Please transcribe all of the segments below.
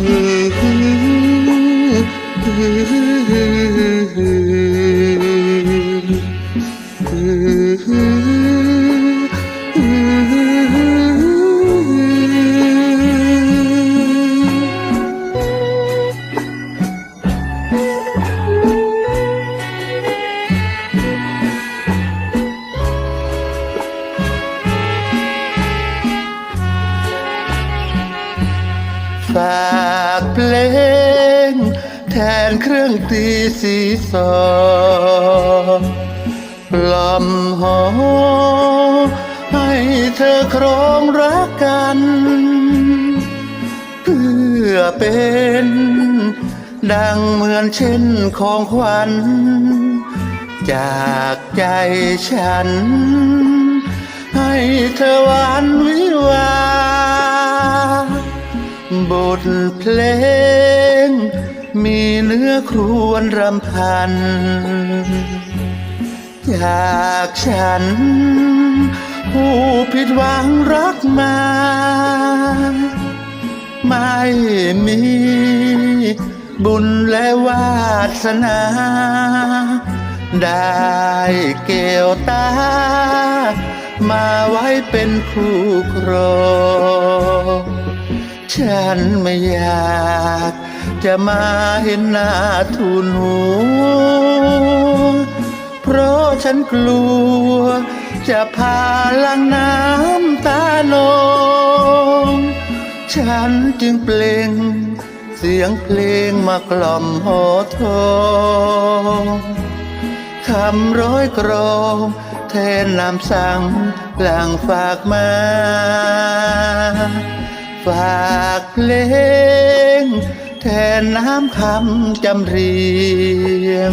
Hey, hey, hey, hey. ฝากเพลง แทนเครื่องตีสีซอปลอมหอให้เธอครองรักกัน เพื่อเป็น ดังเหมือนเช่นของขวัญ จากใจฉัน ให้เธอหวาน บทเพลง มีเนื้อครวญรำพัน จากฉัน ผู้ผิดหวังรักมา ไม่มีบุญและวาสนา ได้เกี่ยวตา มาไว้เป็นคู่ครอง ฉันไม่อยากจะมาเห็นหน้าทูลหัว เพราะฉันกลัว จะพาลังน้ำตาลง ฉันจึงเปล่ง เสียงเพลงมากล่อมหอทองคำร้อยกรองแทนนำสั่งหลังฝากมา ฝากเพลง แทนน้ำคำจำเรียง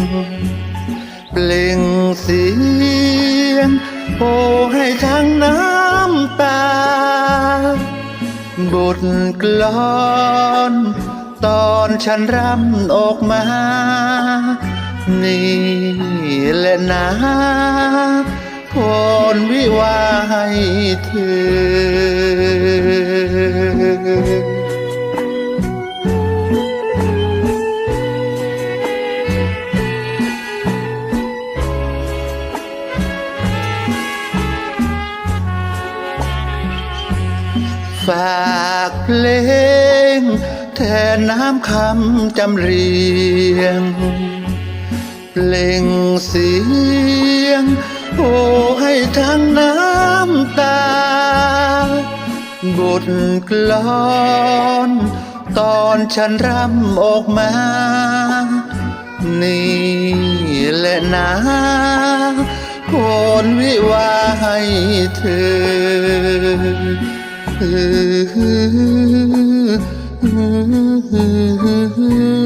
เปล่งเสียงโอให้ทั้งน้ำตา บทกลอนตอนฉันรำออกมา นี่แหละนะพรวิวาให้เธอ ฝากเพลง แทนน้ำคำจำเรียง เปล่งเสียง โอ้ให้ทั้งน้ำตา บทกลอน ตอนฉันรำออกมา นี่แหละนะผลวิวาให้เธอ Mm-hmm.